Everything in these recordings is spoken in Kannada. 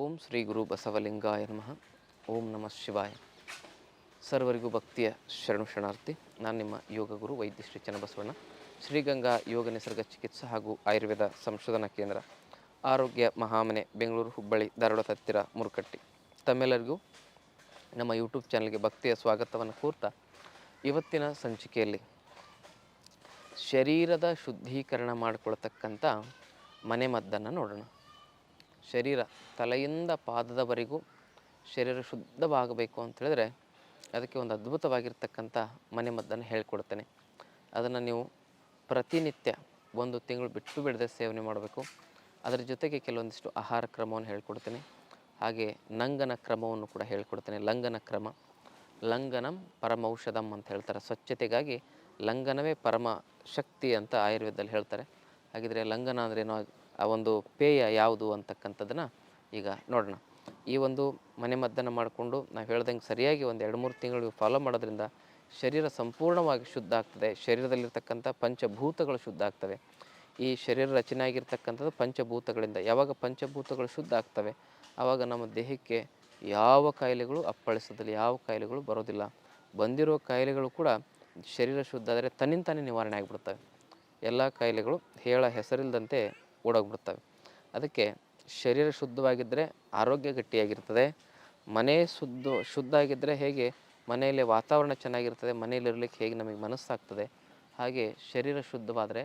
ಓಂ ಶ್ರೀ ಗುರು ಬಸವಲಿಂಗಾಯ ನಮಃ. ಓಂ ನಮಃ ಶಿವಾಯ. ಸರ್ವರಿಗೂ ಭಕ್ತಿಯ ಶರಣು ಶರಣಾರ್ಥಿ. ನಾನು ನಿಮ್ಮ ಯೋಗ ಗುರು ವೈದ್ಯ ಶ್ರೀ ಚನ್ನಬಸವಣ್ಣ. ಶ್ರೀಗಂಗಾ ಯೋಗ ನಿಸರ್ಗ ಚಿಕಿತ್ಸಾ ಹಾಗೂ ಆಯುರ್ವೇದ ಸಂಶೋಧನಾ ಕೇಂದ್ರ, ಆರೋಗ್ಯ ಮಹಾಮನೆ, ಬೆಂಗಳೂರು ಹುಬ್ಬಳ್ಳಿ, ಧಾರವಾಡ ಹತ್ತಿರ ಮುರುಕಟ್ಟಿ. ತಮ್ಮೆಲ್ಲರಿಗೂ ನಮ್ಮ ಯೂಟ್ಯೂಬ್ ಚಾನಲ್ಗೆ ಭಕ್ತಿಯ ಸ್ವಾಗತವನ್ನು ಕೋರ್ತಾ ಇವತ್ತಿನ ಸಂಚಿಕೆಯಲ್ಲಿ ಶರೀರದ ಶುದ್ಧೀಕರಣ ಮಾಡಿಕೊಳ್ತಕ್ಕಂಥ ಮನೆಮದ್ದನ್ನು ನೋಡೋಣ. ಶರೀರ ತಲೆಯಿಂದ ಪಾದದವರೆಗೂ ಶರೀರ ಶುದ್ಧವಾಗಬೇಕು ಅಂತ ಹೇಳಿದ್ರೆ ಅದಕ್ಕೆ ಒಂದು ಅದ್ಭುತವಾಗಿರ್ತಕ್ಕಂಥ ಮನೆಮದ್ದನ್ನು ಹೇಳ್ಕೊಡ್ತೇನೆ. ಅದನ್ನು ನೀವು ಪ್ರತಿನಿತ್ಯ ಒಂದು ತಿಂಗಳು ಬಿಟ್ಟು ಬಿಡದೆ ಸೇವನೆ ಮಾಡಬೇಕು. ಅದರ ಜೊತೆಗೆ ಕೆಲವೊಂದಿಷ್ಟು ಆಹಾರ ಕ್ರಮವನ್ನು ಹೇಳ್ಕೊಡ್ತೇನೆ. ಹಾಗೆ ನಂಗನ ಕ್ರಮವನ್ನು ಕೂಡ ಹೇಳ್ಕೊಡ್ತೇನೆ. ಲಂಗನ ಕ್ರಮ, ಲಂಗನಂ ಪರಮೌಷಧಂ ಅಂತ ಹೇಳ್ತಾರೆ. ಸ್ವಚ್ಛತೆಗಾಗಿ ಲಂಗನವೇ ಪರಮ ಶಕ್ತಿ ಅಂತ ಆಯುರ್ವೇದದಲ್ಲಿ ಹೇಳ್ತಾರೆ. ಹಾಗಿದ್ರೆ ಲಂಗನ ಅಂದ್ರೇನು? ಆ ಒಂದು ಪೇಯ ಯಾವುದು ಅಂತಕ್ಕಂಥದ್ದನ್ನು ಈಗ ನೋಡೋಣ. ಈ ಒಂದು ಮನೆಮದ್ದನ್ನು ಮಾಡಿಕೊಂಡು ನಾವು ಹೇಳ್ದಂಗೆ ಸರಿಯಾಗಿ ಒಂದು ಎರಡು ಮೂರು ತಿಂಗಳು ಫಾಲೋ ಮಾಡೋದ್ರಿಂದ ಶರೀರ ಸಂಪೂರ್ಣವಾಗಿ ಶುದ್ಧ ಆಗ್ತದೆ. ಶರೀರದಲ್ಲಿರ್ತಕ್ಕಂಥ ಪಂಚಭೂತಗಳು ಶುದ್ಧ ಆಗ್ತವೆ. ಈ ಶರೀರ ರಚನೆ ಆಗಿರ್ತಕ್ಕಂಥದ್ದು ಪಂಚಭೂತಗಳಿಂದ. ಯಾವಾಗ ಪಂಚಭೂತಗಳು ಶುದ್ಧ ಆಗ್ತವೆ? ಆವಾಗ ನಮ್ಮ ದೇಹಕ್ಕೆ ಯಾವ ಕಾಯಿಲೆಗಳು ಅಪ್ಪಳಿಸೋದಿಲ್ಲ, ಯಾವ ಕಾಯಿಲೆಗಳು ಬರೋದಿಲ್ಲ. ಬಂದಿರೋ ಕಾಯಿಲೆಗಳು ಕೂಡ ಶರೀರ ಶುದ್ಧ ಆದರೆ ತನ್ನಿಂತಾನೇ ನಿವಾರಣೆ ಆಗಿಬಿಡ್ತವೆ ಎಲ್ಲ ಕಾಯಿಲೆಗಳು ಹೇಳ ಹೆಸರಿಲ್ಲದಂತೆ ಓಡೋಗ್ಬಿಡ್ತವೆ. ಅದಕ್ಕೆ ಶರೀರ ಶುದ್ಧವಾಗಿದ್ದರೆ ಆರೋಗ್ಯ ಗಟ್ಟಿಯಾಗಿರ್ತದೆ. ಮನೆ ಶುದ್ಧ ಶುದ್ಧ ಆಗಿದ್ದರೆ ಹೇಗೆ? ಮನೆಯಲ್ಲಿ ವಾತಾವರಣ ಚೆನ್ನಾಗಿರ್ತದೆ, ಮನೆಯಲ್ಲಿ ಇರಲಿಕ್ಕೆ ಹೇಗೆ ನಮಗೆ ಮನಸ್ಸಾಗ್ತದೆ? ಹಾಗೆ ಶರೀರ ಶುದ್ಧವಾದರೆ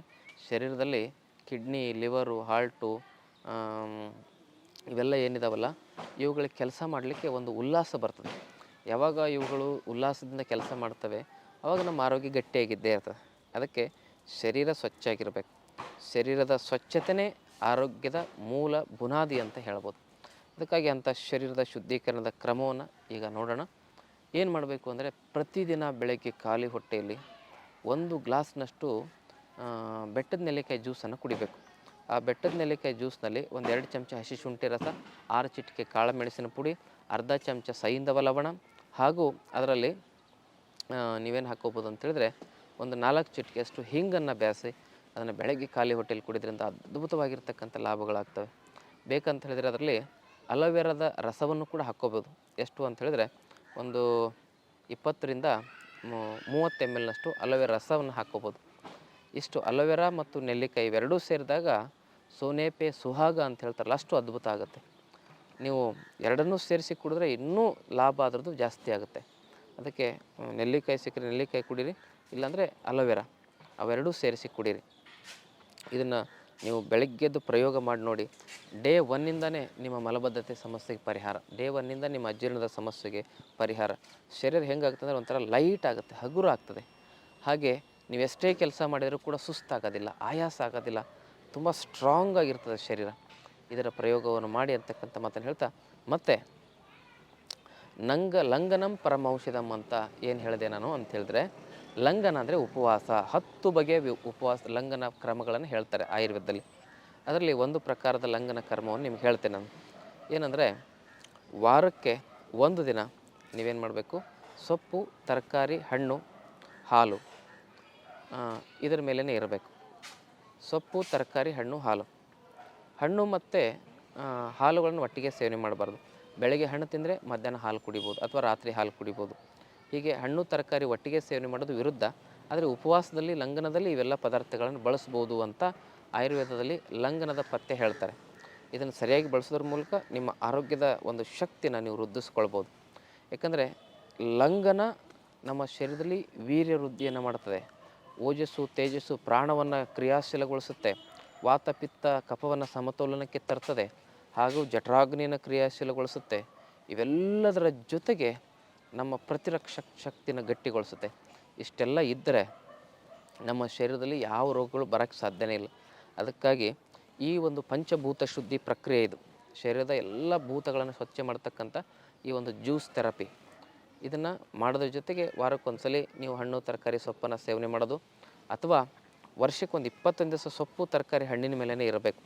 ಶರೀರದಲ್ಲಿ ಕಿಡ್ನಿ, ಲಿವರು, ಹಾರ್ಟು ಇವೆಲ್ಲ ಏನಿದಾವಲ್ಲ, ಇವುಗಳಿಗೆ ಕೆಲಸ ಮಾಡಲಿಕ್ಕೆ ಒಂದು ಉಲ್ಲಾಸ ಬರ್ತದೆ. ಯಾವಾಗ ಇವುಗಳು ಉಲ್ಲಾಸದಿಂದ ಕೆಲಸ ಮಾಡ್ತವೆ ಆವಾಗ ನಮ್ಮ ಆರೋಗ್ಯ ಗಟ್ಟಿಯಾಗಿದ್ದೇ ಇರ್ತದೆ. ಅದಕ್ಕೆ ಶರೀರ ಸ್ವಚ್ಛ ಆಗಿರಬೇಕು. ಶರೀರದ ಸ್ವಚ್ಛತೆಯೇ ಆರೋಗ್ಯದ ಮೂಲ ಬುನಾದಿ ಅಂತ ಹೇಳ್ಬೋದು. ಅದಕ್ಕಾಗಿ ಅಂಥ ಶರೀರದ ಶುದ್ಧೀಕರಣದ ಕ್ರಮವನ್ನು ಈಗ ನೋಡೋಣ. ಏನು ಮಾಡಬೇಕು ಅಂದರೆ ಪ್ರತಿದಿನ ಬೆಳಗ್ಗೆ ಖಾಲಿ ಹೊಟ್ಟೆಯಲ್ಲಿ ಒಂದು ಗ್ಲಾಸ್ನಷ್ಟು ಬೆಟ್ಟದ ನೆಲ್ಲಿಕಾಯಿ ಜ್ಯೂಸನ್ನು ಕುಡಿಬೇಕು. ಆ ಬೆಟ್ಟದ ನೆಲ್ಲಿಕಾಯಿ ಜ್ಯೂಸ್ನಲ್ಲಿ ಒಂದು ಎರಡು ಚಮಚ ಹಸಿ ಶುಂಠಿ ರಸ, ಆರು ಚಿಟಿಕೆ ಕಾಳು ಮೆಣಸಿನ ಪುಡಿ, ಅರ್ಧ ಚಮಚ ಸೈಂಧವ ಲವಣ ಹಾಗೂ ಅದರಲ್ಲಿ ನೀವೇನು ಹಾಕೋಬೋದು ಅಂತ ಹೇಳಿದ್ರೆ ಒಂದು ನಾಲ್ಕು ಚಿಟಿಕೆಯಷ್ಟು ಹಿಂಗನ್ನು ಬೇಯಿಸಿ ಅದನ್ನು ಬೆಳಗ್ಗೆ ಖಾಲಿ ಹೊಟ್ಟೆಲಿ ಕುಡಿದ್ರಿಂದ ಅದ್ಭುತವಾಗಿರ್ತಕ್ಕಂಥ ಲಾಭಗಳಾಗ್ತವೆ. ಬೇಕಂತ ಹೇಳಿದರೆ ಅದರಲ್ಲಿ ಅಲೋವೆರಾದ ರಸವನ್ನು ಕೂಡ ಹಾಕ್ಕೋಬೋದು. ಎಷ್ಟು ಅಂತ ಹೇಳಿದರೆ ಒಂದು ಇಪ್ಪತ್ತರಿಂದ ಮೂವತ್ತು ಎಂ ಎಲ್ನಷ್ಟು ಅಲೋವೆರಾ ರಸವನ್ನು ಹಾಕ್ಕೋಬೋದು. ಇಷ್ಟು ಅಲೋವೆರಾ ಮತ್ತು ನೆಲ್ಲಿಕಾಯಿ ಇವೆರಡೂ ಸೇರಿದಾಗ ಸೋನೆಪೆ ಸುಹಾಗ ಅಂತ ಹೇಳ್ತಾರಲ್ಲ, ಅಷ್ಟು ಅದ್ಭುತ ಆಗುತ್ತೆ. ನೀವು ಎರಡನ್ನೂ ಸೇರಿಸಿ ಕುಡಿದ್ರೆ ಇನ್ನೂ ಲಾಭ ಅದರದ್ದು ಜಾಸ್ತಿ ಆಗುತ್ತೆ. ಅದಕ್ಕೆ ನೆಲ್ಲಿಕಾಯಿ ಸಿಕ್ಕರೆ ನೆಲ್ಲಿಕಾಯಿ ಕುಡೀರಿ, ಇಲ್ಲಾಂದರೆ ಅಲೋವೆರಾ ಅವೆರಡೂ ಸೇರಿಸಿ ಕುಡೀರಿ. ಇದನ್ನು ನೀವು ಬೆಳಗ್ಗೆದ್ದು ಪ್ರಯೋಗ ಮಾಡಿ ನೋಡಿ. ಡೇ ಒನ್ನಿಂದನೇ ನಿಮ್ಮ ಮಲಬದ್ಧತೆ ಸಮಸ್ಯೆಗೆ ಪರಿಹಾರ. ಡೇ ಒನ್ನಿಂದ ನಿಮ್ಮ ಅಜೀರ್ಣದ ಸಮಸ್ಯೆಗೆ ಪರಿಹಾರ. ಶರೀರ ಹೆಂಗಾಗುತ್ತೆ ಅಂದರೆ ಒಂಥರ ಲೈಟ್ ಆಗುತ್ತೆ, ಹಗುರ ಆಗ್ತದೆ. ಹಾಗೆ ನೀವು ಎಷ್ಟೇ ಕೆಲಸ ಮಾಡಿದರೂ ಕೂಡ ಸುಸ್ತಾಗೋದಿಲ್ಲ, ಆಯಾಸ ಆಗೋದಿಲ್ಲ, ತುಂಬ ಸ್ಟ್ರಾಂಗ್ ಆಗಿರ್ತದೆ ಶರೀರ. ಇದರ ಪ್ರಯೋಗವನ್ನು ಮಾಡಿ ಅಂತಕ್ಕಂಥ ಮಾತನ್ನು ಹೇಳ್ತಾ, ಮತ್ತೆ ನಂಗ ಲಂಗನಂ ಪರಮೌಷಧಂ ಅಂತ ಏನು ಹೇಳಿದೆ ನಾನು ಅಂತ ಹೇಳಿದ್ರೆ ಲಂಗನ ಅಂದರೆ ಉಪವಾಸ. ಹತ್ತು ಬಗೆಯ ಉಪವಾಸ, ಲಂಗನ ಕ್ರಮಗಳನ್ನು ಹೇಳ್ತಾರೆ ಆಯುರ್ವೇದದಲ್ಲಿ. ಅದರಲ್ಲಿ ಒಂದು ಪ್ರಕಾರದ ಲಂಗನ ಕರ್ಮವನ್ನು ನಿಮ್ಗೆ ಹೇಳ್ತೇನೆ ನಾನು. ಏನಂದರೆ, ವಾರಕ್ಕೆ ಒಂದು ದಿನ ನೀವೇನು ಮಾಡಬೇಕು? ಸೊಪ್ಪು, ತರಕಾರಿ, ಹಣ್ಣು, ಹಾಲು ಇದರ ಮೇಲೇ ಇರಬೇಕು. ಸೊಪ್ಪು, ತರಕಾರಿ, ಹಣ್ಣು, ಹಾಲು. ಹಣ್ಣು ಮತ್ತು ಹಾಲುಗಳನ್ನು ಒಟ್ಟಿಗೆ ಸೇವನೆ ಮಾಡಬಾರ್ದು. ಬೆಳಗ್ಗೆ ಹಣ್ಣು ತಿಂದರೆ ಮಧ್ಯಾಹ್ನ ಹಾಲು ಕುಡಿಬೋದು ಅಥವಾ ರಾತ್ರಿ ಹಾಲು ಕುಡಿಬೋದು. ಹೀಗೆ ಹಣ್ಣು, ತರಕಾರಿ ಒಟ್ಟಿಗೆ ಸೇವನೆ ಮಾಡೋದು ವಿರುದ್ಧ, ಆದರೆ ಉಪವಾಸದಲ್ಲಿ, ಲಂಘನದಲ್ಲಿ ಇವೆಲ್ಲ ಪದಾರ್ಥಗಳನ್ನು ಬಳಸ್ಬೋದು ಅಂತ ಆಯುರ್ವೇದದಲ್ಲಿ ಲಂಘನದ ಪತ್ತೆ ಹೇಳ್ತಾರೆ. ಇದನ್ನು ಸರಿಯಾಗಿ ಬಳಸೋದ್ರ ಮೂಲಕ ನಿಮ್ಮ ಆರೋಗ್ಯದ ಒಂದು ಶಕ್ತಿನ ನೀವು ವೃದ್ಧಿಸ್ಕೊಳ್ಬೋದು. ಯಾಕಂದರೆ ಲಂಘನ ನಮ್ಮ ಶರೀರದಲ್ಲಿ ವೀರ್ಯ ವೃದ್ಧಿಯನ್ನು ಮಾಡ್ತದೆ ಓಜಸ್ಸು, ತೇಜಸ್ಸು ಪ್ರಾಣವನ್ನು ಕ್ರಿಯಾಶೀಲಗೊಳಿಸುತ್ತೆ. ವಾತ ಪಿತ್ತ ಕಫವನ್ನು ಸಮತೋಲನಕ್ಕೆ ತರ್ತದೆ. ಹಾಗೂ ಜಠರಾಗ್ನಿಯನ್ನು ಕ್ರಿಯಾಶೀಲಗೊಳಿಸುತ್ತೆ. ಇವೆಲ್ಲದರ ಜೊತೆಗೆ ನಮ್ಮ ಪ್ರತಿರಕ್ಷಕ ಶಕ್ತಿನ ಗಟ್ಟಿಗೊಳಿಸುತ್ತೆ. ಇಷ್ಟೆಲ್ಲ ಇದ್ದರೆ ನಮ್ಮ ಶರೀರದಲ್ಲಿ ಯಾವ ರೋಗಗಳು ಬರೋಕ್ಕೆ ಸಾಧ್ಯನೇ ಇಲ್ಲ. ಅದಕ್ಕಾಗಿ ಈ ಒಂದು ಪಂಚಭೂತ ಶುದ್ಧಿ ಪ್ರಕ್ರಿಯೆ ಇದು. ಶರೀರದ ಎಲ್ಲ ಭೂತಗಳನ್ನು ಸ್ವಚ್ಛ ಮಾಡ್ತಕ್ಕಂಥ ಈ ಒಂದು ಜ್ಯೂಸ್ ಥೆರಪಿ. ಇದನ್ನು ಮಾಡೋದ್ರ ಜೊತೆಗೆ ವಾರಕ್ಕೊಂದ್ಸಲಿ ನೀವು ಹಣ್ಣು, ತರಕಾರಿ, ಸೊಪ್ಪನ್ನು ಸೇವನೆ ಮಾಡೋದು ಅಥವಾ ವರ್ಷಕ್ಕೊಂದು ಇಪ್ಪತ್ತೊಂದು ದಿವಸ ಸೊಪ್ಪು, ತರಕಾರಿ ಹಣ್ಣಿನ ಮೇಲೇ ಇರಬೇಕು.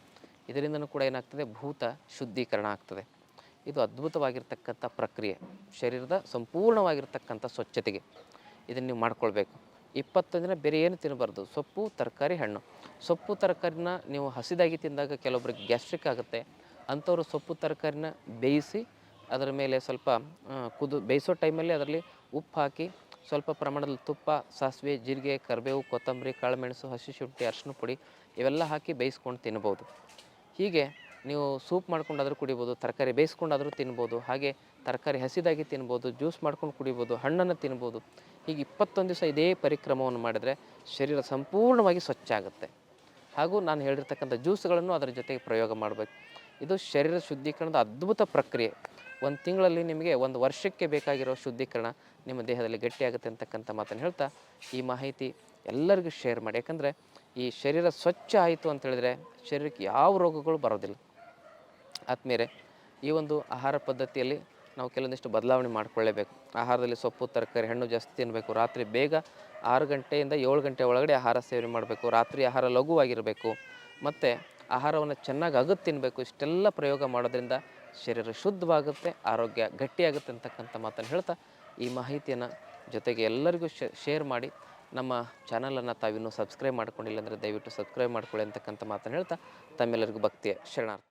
ಇದರಿಂದನೂ ಕೂಡ ಏನಾಗ್ತದೆ? ಭೂತ ಶುದ್ಧೀಕರಣ ಆಗ್ತದೆ. ಇದು ಅದ್ಭುತವಾಗಿರ್ತಕ್ಕಂಥ ಪ್ರಕ್ರಿಯೆ. ಶರೀರದ ಸಂಪೂರ್ಣವಾಗಿರ್ತಕ್ಕಂಥ ಸ್ವಚ್ಛತೆಗೆ ಇದನ್ನು ನೀವು ಮಾಡ್ಕೊಳ್ಬೇಕು. ಇಪ್ಪತ್ತೊಂದು ದಿನ ಬೇರೆ ಏನು ತಿನ್ನಬಾರ್ದು. ಸೊಪ್ಪು, ತರಕಾರಿ, ಹಣ್ಣು. ಸೊಪ್ಪು, ತರಕಾರಿನ ನೀವು ಹಸಿದಾಗಿ ತಿಂದಾಗ ಕೆಲವೊಬ್ರಿಗೆ ಗ್ಯಾಸ್ಟ್ರಿಕ್ ಆಗುತ್ತೆ. ಅಂಥವ್ರು ಸೊಪ್ಪು, ತರಕಾರಿನ ಬೇಯಿಸಿ ಅದರ ಮೇಲೆ ಸ್ವಲ್ಪ ಕುದು, ಬೇಯಿಸೋ ಟೈಮಲ್ಲಿ ಅದರಲ್ಲಿ ಉಪ್ಪು ಹಾಕಿ ಸ್ವಲ್ಪ ಪ್ರಮಾಣದಲ್ಲಿ ತುಪ್ಪ, ಸಾಸಿವೆ, ಜೀರಿಗೆ, ಕರಿಬೇವು, ಕೊತ್ತಂಬರಿ, ಕಾಳುಮೆಣಸು, ಹಸಿ ಶುಂಠಿ ಅರಿಶಿನ ಪುಡಿ ಇವೆಲ್ಲ ಹಾಕಿ ಬೇಯಿಸ್ಕೊಂಡು ತಿನ್ಬೋದು ಹೀಗೆ ನೀವು ಸೂಪ್ ಮಾಡ್ಕೊಂಡಾದರೂ ಕುಡಿಬೋದು, ತರಕಾರಿ ಬೇಯಿಸ್ಕೊಂಡಾದರೂ ತಿನ್ಬೋದು, ಹಾಗೆ ತರಕಾರಿ ಹಸಿದಾಗಿ ತಿನ್ಬೋದು, ಜ್ಯೂಸ್ ಮಾಡ್ಕೊಂಡು ಕುಡಿಬೋದು, ಹಣ್ಣನ್ನು ತಿನ್ಬೋದು, ಹೀಗೆ ಇಪ್ಪತ್ತೊಂದು ದಿವಸ ಇದೇ ಪರಿಕ್ರಮವನ್ನು ಮಾಡಿದರೆ ಶರೀರ ಸಂಪೂರ್ಣವಾಗಿ ಸ್ವಚ್ಛ ಆಗುತ್ತೆ. ಹಾಗೂ ನಾನು ಹೇಳಿರ್ತಕ್ಕಂಥ ಜ್ಯೂಸ್ಗಳನ್ನು ಅದರ ಜೊತೆಗೆ ಪ್ರಯೋಗ ಮಾಡಬೇಕು. ಇದು ಶರೀರ ಶುದ್ಧೀಕರಣದ ಅದ್ಭುತ ಪ್ರಕ್ರಿಯೆ. ಒಂದು ತಿಂಗಳಲ್ಲಿ ನಿಮಗೆ ಒಂದು ವರ್ಷಕ್ಕೆ ಬೇಕಾಗಿರೋ ಶುದ್ಧೀಕರಣ ನಿಮ್ಮ ದೇಹದಲ್ಲಿ ಗಟ್ಟಿಯಾಗುತ್ತೆ ಅಂತಕ್ಕಂಥ ಮಾತನ್ನು ಹೇಳ್ತಾ ಈ ಮಾಹಿತಿ ಎಲ್ಲರಿಗೂ ಶೇರ್ ಮಾಡಿ. ಯಾಕಂದರೆ ಈ ಶರೀರ ಸ್ವಚ್ಛ ಆಯಿತು ಅಂತ ಹೇಳಿದ್ರೆ ಶರೀರಕ್ಕೆ ಯಾವ ರೋಗಗಳು ಬರೋದಿಲ್ಲ. ಆದ್ಮೇಲೆ ಈ ಒಂದು ಆಹಾರ ಪದ್ಧತಿಯಲ್ಲಿ ನಾವು ಕೆಲವೊಂದಿಷ್ಟು ಬದಲಾವಣೆ ಮಾಡಿಕೊಳ್ಳೇಬೇಕು. ಆಹಾರದಲ್ಲಿ ಸೊಪ್ಪು, ತರಕಾರಿ, ಹಣ್ಣು ಜಾಸ್ತಿ ತಿನ್ನಬೇಕು ರಾತ್ರಿ ಬೇಗ ಆರು ಗಂಟೆಯಿಂದ ಏಳು ಗಂಟೆ ಒಳಗಡೆ ಆಹಾರ ಸೇವನೆ ಮಾಡಬೇಕು. ರಾತ್ರಿ ಆಹಾರ ಲಘುವಾಗಿರಬೇಕು. ಮತ್ತು ಆಹಾರವನ್ನು ಚೆನ್ನಾಗಿ ಅಗದು ತಿನ್ನಬೇಕು ಇಷ್ಟೆಲ್ಲ ಪ್ರಯೋಗ ಮಾಡೋದ್ರಿಂದ ಶರೀರ ಶುದ್ಧವಾಗುತ್ತೆ, ಆರೋಗ್ಯ ಗಟ್ಟಿಯಾಗುತ್ತೆ ಅಂತಕ್ಕಂಥ ಮಾತನ್ನು ಹೇಳ್ತಾ ಈ ಮಾಹಿತಿಯನ್ನು ಜೊತೆಗೆ ಎಲ್ಲರಿಗೂ ಶೇರ್ ಮಾಡಿ. ನಮ್ಮ ಚಾನಲನ್ನು ತಾವಿನ್ನೂ ಸಬ್ಸ್ಕ್ರೈಬ್ ಮಾಡ್ಕೊಂಡಿಲ್ಲ ಅಂದರೆ ದಯವಿಟ್ಟು ಸಬ್ಸ್ಕ್ರೈಬ್ ಮಾಡ್ಕೊಳ್ಳಿ ಅಂತಕ್ಕಂಥ ಮಾತನ್ನು ಹೇಳ್ತಾ ತಮ್ಮೆಲ್ಲರಿಗೂ ಭಕ್ತಿಯ ಶರಣಾರ್ಥಿ.